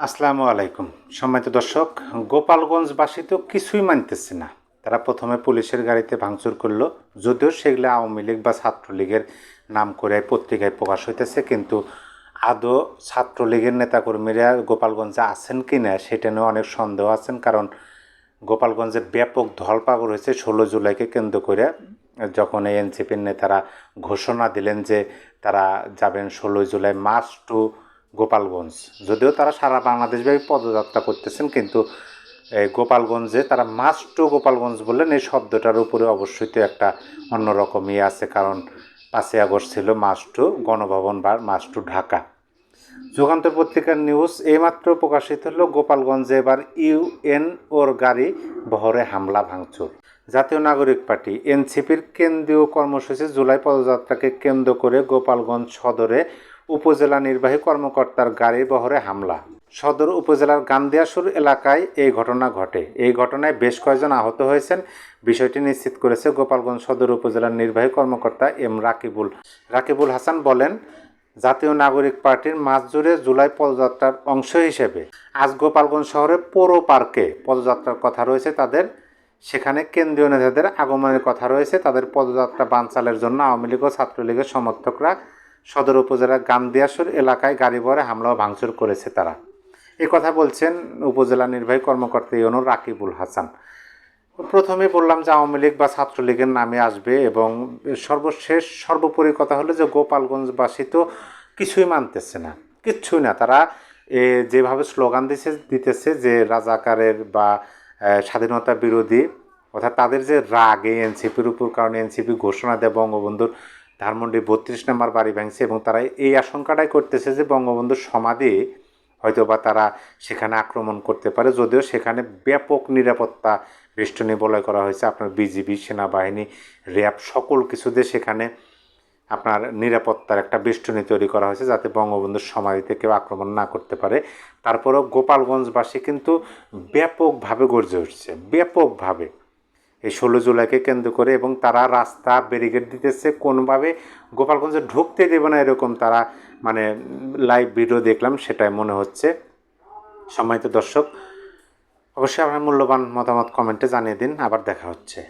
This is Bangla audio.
আসসালামু আলাইকুম। সম্মানিত দর্শক, গোপালগঞ্জবাসী তো কিছুই মানতেছে না। তারা প্রথমে পুলিশের গাড়িতে ভাঙচুর করল, যদিও সেগুলো আওয়ামী লীগ বা ছাত্রলীগের নাম করে পত্রিকায় প্রকাশ হইতেছে, কিন্তু আদৌ ছাত্রলীগের নেতাকর্মীরা গোপালগঞ্জে আছেন কি না সেটা নিয়ে অনেক সন্দেহ আছেন, কারণ গোপালগঞ্জে ব্যাপক ধলপাগড় হয়েছে। ষোলো জুলাইকে কেন্দ্র করে যখন এই এনসিপির নেতারা ঘোষণা দিলেন যে তারা যাবেন ষোলোই জুলাই, মার্চ টু গোপালগঞ্জ। যদিও তারা সারা বাংলাদেশব্যাপী পদযাত্রা করতেছেন, কিন্তু এই গোপালগঞ্জে তারা মাস টু গোপালগঞ্জ বললেন, এই শব্দটার উপরে অবশ্যই তো একটা অন্যরকম ইয়ে আছে, কারণ পাঁচই আগস্ট ছিল মাস টু গণভবন বা মাস টু ঢাকা। যুগান্তর পত্রিকার নিউজ এইমাত্র প্রকাশিত হলো, গোপালগঞ্জে এবার ইউএন ওর গাড়ি বহরে হামলা, ভাঙচুর। জাতীয় নাগরিক পার্টি, এনসিপির কেন্দ্রীয় কর্মসূচি জুলাই পদযাত্রাকে কেন্দ্র করে গোপালগঞ্জ সদরে উপজেলা নির্বাহী কর্মকর্তার গাড়ি বহরে হামলা। সদর উপজেলার গান্দিয়াসুর এলাকায় এই ঘটনা ঘটে। এই ঘটনায় বেশ কয়েকজন আহত হয়েছেন। বিষয়টি নিশ্চিত করেছে গোপালগঞ্জ সদর উপজেলার নির্বাহী কর্মকর্তা এম রাকিবুল। রাকিবুল হাসান বলেন, জাতীয় নাগরিক পার্টির মাস জুড়ে জুলাই পদযাত্রার অংশ হিসেবে আজ গোপালগঞ্জ শহরে পৌর পার্কে পদযাত্রার কথা রয়েছে তাদের। সেখানে কেন্দ্রীয় নেতাদের আগমনের কথা রয়েছে। তাদের পদযাত্রা বানচালের জন্য আওয়ামী লীগ ও ছাত্রলীগের সমর্থকরা সদর উপজেলার গান্দিয়াসুর এলাকায় গাড়ি ভরে হামলা ও ভাঙচুর করেছে তারা। এ কথা বলছেন উপজেলা নির্বাহী কর্মকর্তা ইউনো রাকিবুল হাসান। প্রথমে বললাম যে আওয়ামী লীগ বা ছাত্রলীগের নামে আসবে এবং সর্বশেষ, সর্বোপরি কথা হলো যে গোপালগঞ্জবাসী তো কিছুই মানতেছে না, কিচ্ছুই না। তারা এ যেভাবে স্লোগান দিছে, দিতেছে যে রাজাকারের বা স্বাধীনতা বিরোধী, অর্থাৎ তাদের যে রাগ এই এনসিপির উপর, কারণে এনসিপি ঘোষণা দেয় বঙ্গবন্ধুর ধানমন্ডি বত্রিশ নম্বর বাড়ি ভাঙছে এবং তারা এই আশঙ্কাটাই করতেছে যে বঙ্গবন্ধুর সমাধি হয়তো বা তারা সেখানে আক্রমণ করতে পারে। যদিও সেখানে ব্যাপক নিরাপত্তা বেষ্টনী বলয় করা হয়েছে। আপনার বিজিবি, সেনাবাহিনী, র্যাব সকল কিছুতে সেখানে আপনার নিরাপত্তার একটা বেষ্টনী তৈরি করা হয়েছে যাতে বঙ্গবন্ধুর সমাধিতে কেউ আক্রমণ না করতে পারে। তারপরেও গোপালগঞ্জবাসী কিন্তু ব্যাপকভাবে গর্জে উঠছে। ব্যাপকভাবে। এই ষোলো জুলাইকে কেন্দ্র করে এবং তারা রাস্তা ব্যারিকেড দিতেছে। কোনোভাবে গোপালগঞ্জে ঢুকতে দেবে না এরকম তারা মানে লাইভ ভিডিও দেখলাম, সেটাই মনে হচ্ছে। সম্মানিত দর্শক, অবশ্যই আপনার মূল্যবান মতামত কমেন্টে জানিয়ে দিন, আবার দেখা হচ্ছে।